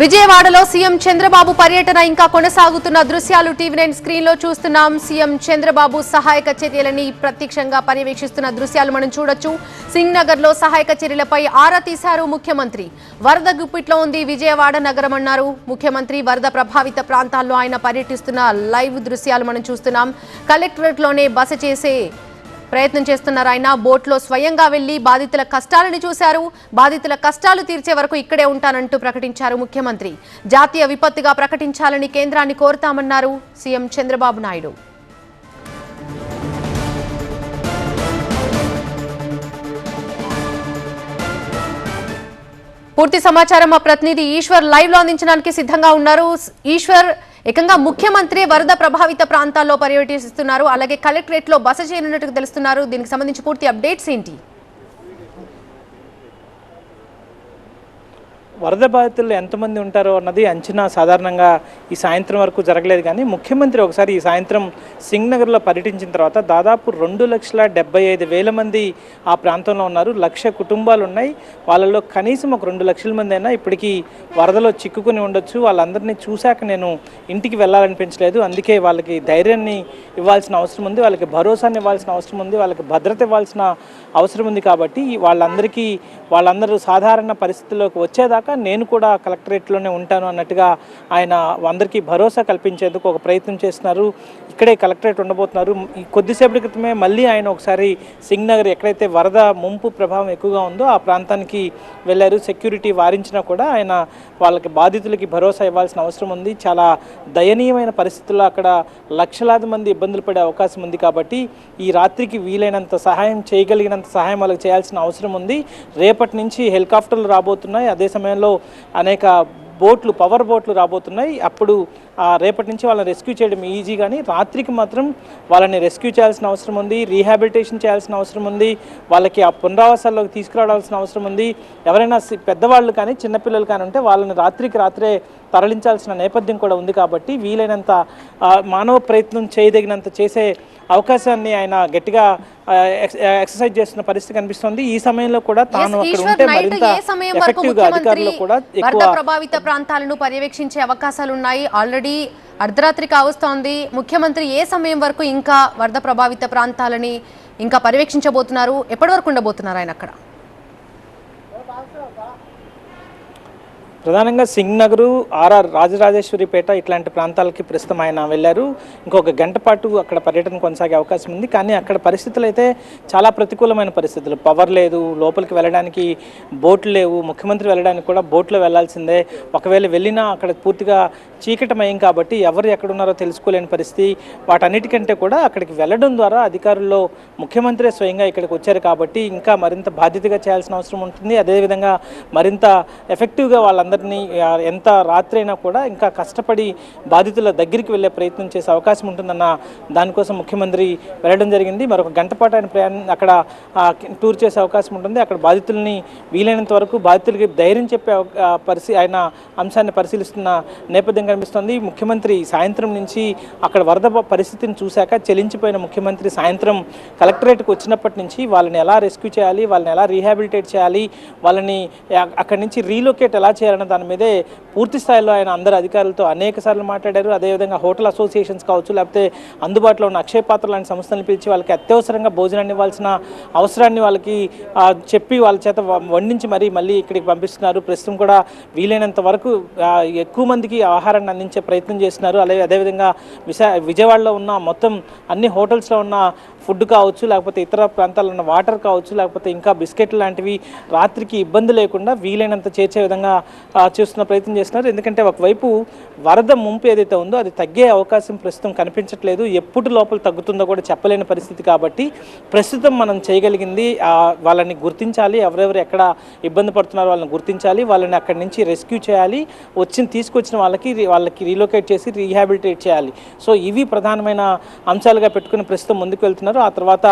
విజయవాడలో సీఎం చంద్రబాబు పర్యటన ఇంకా కొనసాగుతున్న దృశ్యాలు టీవీ నైన్ స్క్రీన్లో చూస్తున్నాం. సీఎం చంద్రబాబు సహాయక చర్యలని ప్రత్యక్షంగా పర్యవేక్షిస్తున్న దృశ్యాలు మనం చూడొచ్చు. సింగ్ నగర్లో సహాయక చర్యలపై ఆరా తీశారు ముఖ్యమంత్రి. వరద గుప్పిట్లో ఉంది విజయవాడ నగరం అన్నారు. ముఖ్యమంత్రి వరద ప్రభావిత ప్రాంతాల్లో ఆయన పర్యటిస్తున్న లైవ్ దృశ్యాలు మనం చూస్తున్నాం. కలెక్టరేట్లోనే బస చేసే ప్రయత్నం చేస్తున్నారు ఆయన. బోట్లో స్వయంగా వెళ్ళి బాధితుల కష్టాలను చూశారు. బాధితుల కష్టాలు తీర్చే వరకు ఇక్కడే ఉంటానంటూ ప్రకటించారు ముఖ్యమంత్రి. జాతీయ విపత్తుగా ప్రకటించాలని కేంద్రాన్ని కోరుతామన్నారు సీఎం చంద్రబాబు నాయుడు. పూర్తి సమాచారం మా ప్రతినిధి ఈశ్వర్ లైవ్లో అందించడానికి సిద్ధంగా ఉన్నారు. ఈశ్వర్ ఏకంగా ముఖ్యమంత్రి వరద ప్రభావిత ప్రాంతాల్లో పర్యటిస్తున్నారు. అలాగే కలెక్టరేట్లో బస చేయనున్నట్టు తెలుస్తున్నారు. దీనికి సంబంధించి పూర్తి అప్డేట్స్ ఏంటి? వరద బాధితులు ఎంతమంది ఉంటారో అన్నది అంచనా సాధారణంగా ఈ సాయంత్రం వరకు జరగలేదు. కానీ ముఖ్యమంత్రి ఒకసారి ఈ సాయంత్రం సింగ్నగర్లో పర్యటించిన తర్వాత దాదాపు రెండు లక్షల డెబ్బై ఐదు వేల మంది ఆ ప్రాంతంలో ఉన్నారు. లక్ష కుటుంబాలు ఉన్నాయి. వాళ్ళలో కనీసం ఒక రెండు లక్షల మంది అయినా ఇప్పటికీ వరదలో చిక్కుకుని ఉండొచ్చు. వాళ్ళందరినీ చూశాక నేను ఇంటికి వెళ్ళాలనిపించలేదు. అందుకే వాళ్ళకి ధైర్యాన్ని ఇవ్వాల్సిన అవసరం ఉంది. వాళ్ళకి భరోసాని ఇవ్వాల్సిన అవసరం ఉంది. వాళ్ళకి భద్రత ఇవ్వాల్సిన అవసరం ఉంది. కాబట్టి వాళ్ళందరికీ వాళ్ళందరూ సాధారణ పరిస్థితుల్లోకి వచ్చేదాకా నేను కూడా కలెక్టరేట్లోనే ఉంటాను అన్నట్టుగా ఆయన అందరికీ భరోసా కల్పించేందుకు ఒక ప్రయత్నం చేస్తున్నారు. ఇక్కడే కలెక్టరేట్ ఉండబోతున్నారు. కొద్దిసేపటి క్రితమే మళ్ళీ ఆయన ఒకసారి సింగ్ నగర్ ఎక్కడైతే వరద ముంపు ప్రభావం ఎక్కువగా ఉందో ఆ ప్రాంతానికి వెళ్ళారు. సెక్యూరిటీ వారించినా కూడా ఆయన వాళ్ళకి బాధితులకి భరోసా ఇవ్వాల్సిన అవసరం ఉంది. చాలా దయనీయమైన పరిస్థితుల్లో అక్కడ లక్షలాది మంది ఇబ్బందులు పడే అవకాశం ఉంది కాబట్టి ఈ రాత్రికి వీలైనంత సహాయం చేయగలిగినంత సహాయం వాళ్ళకి చేయాల్సిన అవసరం ఉంది. రేపటి నుంచి హెలికాప్టర్లు రాబోతున్నాయి. అదే సమయంలో అనేక బోట్లు పవర్ బోట్లు రాబోతున్నాయి. అప్పుడు రేపటి నుంచి వాళ్ళని రెస్క్యూ చేయడం ఈజీ కానీ రాత్రికి మాత్రం వాళ్ళని రెస్క్యూ చేయాల్సిన అవసరం ఉంది రీహాబిలిటేషన్ చేయాల్సిన అవసరం ఉంది వాళ్ళకి ఆ పునరావాసాల్లోకి తీసుకురావాల్సిన అవసరం ఉంది. ఎవరైనా పెద్దవాళ్ళు కానీ చిన్నపిల్లలు కానీ ఉంటే వాళ్ళని రాత్రికి రాత్రే తరలించాల్సిన నేపథ్యం కూడా ఉంది కాబట్టి వీలైనంత మానవ ప్రయత్నం చేయదగినంత చేసే అవకాశాన్ని ఆయన గట్టిగా ఎక్సర్సైజ్ చేస్తున్న పరిస్థితి కనిపిస్తుంది. ఈ సమయంలో కూడా తాను అక్కడ ఉంటే మరింత ఏ సమయం వరకు ఎఫెక్టివ్గా ముఖ్యమంత్రి అధికారులు కూడా ఎక్కువ ప్రభావిత ప్రాంతాలను పర్యవేక్షించే అవకాశాలు ఉన్నాయి ఆల్రెడీ అర్ధరాత్రి కావస్తోంది. ముఖ్యమంత్రి ఏ సమయం వరకు ఇంకా వరద ప్రభావిత ప్రాంతాలని ఇంకా పర్యవేక్షించబోతున్నారు? ఎప్పటి వరకు ఉండబోతున్నారు ఆయన అక్కడ? ప్రధానంగా సింగ్ నగరు ఆర్ఆర్ రాజరాజేశ్వరిపేట ఇట్లాంటి ప్రాంతాలకి ప్రస్తుతం ఆయన వెళ్ళారు. ఇంకొక గంట పాటు అక్కడ పర్యటన కొనసాగే అవకాశం ఉంది. కానీ అక్కడ పరిస్థితులు అయితే చాలా ప్రతికూలమైన పరిస్థితులు. పవర్ లేదు లోపలికి వెళ్ళడానికి బోట్లు లేవు ముఖ్యమంత్రి వెళ్ళడానికి కూడా బోట్లో వెళ్ళాల్సిందే. ఒకవేళ వెళ్ళినా అక్కడ పూర్తిగా చీకటమయం కాబట్టి ఎవరు ఎక్కడున్నారో తెలుసుకోలేని పరిస్థితి. వాటన్నిటికంటే కూడా అక్కడికి వెళ్ళడం ద్వారా అధికారుల్లో ముఖ్యమంత్రి స్వయంగా ఇక్కడికి వచ్చారు కాబట్టి ఇంకా మరింత బాధ్యతగా చేయాల్సిన అవసరం ఉంటుంది. అదేవిధంగా మరింత ఎఫెక్టివ్గా వాళ్ళందరూ అందరినీ ఎంత రాత్రి అయినా కూడా ఇంకా కష్టపడి బాధితుల దగ్గరికి వెళ్ళే ప్రయత్నం చేసే అవకాశం ఉంటుందన్న దానికోసం ముఖ్యమంత్రి వెళ్ళడం జరిగింది. మరొక గంట పాటు ఆయన ప్రయాణం అక్కడ టూర్ చేసే అవకాశం ఉంటుంది. అక్కడ బాధితుల్ని వీలైనంత వరకు బాధితులకి ధైర్యం చెప్పే పరిశీ పరిస్థితి ఆయన అంశాన్ని పరిశీలిస్తున్న నేపథ్యం కనిపిస్తోంది. ముఖ్యమంత్రి సాయంత్రం నుంచి అక్కడ వరద పరిస్థితిని చూశాక చెలించిపోయిన ముఖ్యమంత్రి సాయంత్రం కలెక్టరేట్కి వచ్చినప్పటి నుంచి వాళ్ళని ఎలా రెస్క్యూ చేయాలి వాళ్ళని ఎలా రీహాబిలిటేట్ చేయాలి వాళ్ళని అక్కడి నుంచి రీలొకేట్ ఎలా చేయాలన్న దాని మీదే పూర్తి స్థాయిలో ఆయన అందరు అధికారులతో అనేక సార్లు మాట్లాడారు. అదేవిధంగా హోటల్ అసోసియేషన్స్ కావచ్చు లేకపోతే అందుబాటులో ఉన్న అక్షయ పాత్ర లాంటి సంస్థలను పిలిచి వాళ్ళకి అత్యవసరంగా భోజనాన్ని ఇవ్వాల్సిన అవసరాన్ని వాళ్ళకి చెప్పి వాళ్ళ చేత వండించి మరీ మళ్ళీ ఇక్కడికి పంపిస్తున్నారు. ప్రస్తుతం కూడా వీలైనంత వరకు ఎక్కువ మందికి ఆహారాన్ని అందించే ప్రయత్నం చేస్తున్నారు. అలాగే అదేవిధంగా విశా విజయవాడలో ఉన్న మొత్తం అన్ని హోటల్స్లో ఉన్న ఫుడ్ కావచ్చు లేకపోతే ఇతర ప్రాంతాల్లో ఉన్న వాటర్ కావచ్చు లేకపోతే ఇంకా బిస్కెట్లు లాంటివి రాత్రికి ఇబ్బంది లేకుండా వీలైనంత చేర్చే విధంగా చేస్తున్న ప్రయత్నం చేస్తున్నారు. ఎందుకంటే ఒకవైపు వరద ముంపు ఏదైతే ఉందో అది తగ్గే అవకాశం ప్రస్తుతం కనిపించట్లేదు. ఎప్పుడు లోపల తగ్గుతుందో కూడా చెప్పలేని పరిస్థితి కాబట్టి ప్రస్తుతం మనం చేయగలిగింది వాళ్ళని గుర్తించాలి ఎవరెవరు ఎక్కడ ఇబ్బంది పడుతున్నారో వాళ్ళని గుర్తించాలి వాళ్ళని అక్కడి నుంచి రెస్క్యూ చేయాలి వచ్చిన తీసుకొచ్చిన వాళ్ళకి వాళ్ళకి రీలొకేట్ చేసి రీహాబిలిటేట్ చేయాలి. సో ఇవి ప్రధానమైన అంశాలుగా పెట్టుకుని ప్రస్తుతం ముందుకు వెళ్తున్నారు. ఆ తర్వాత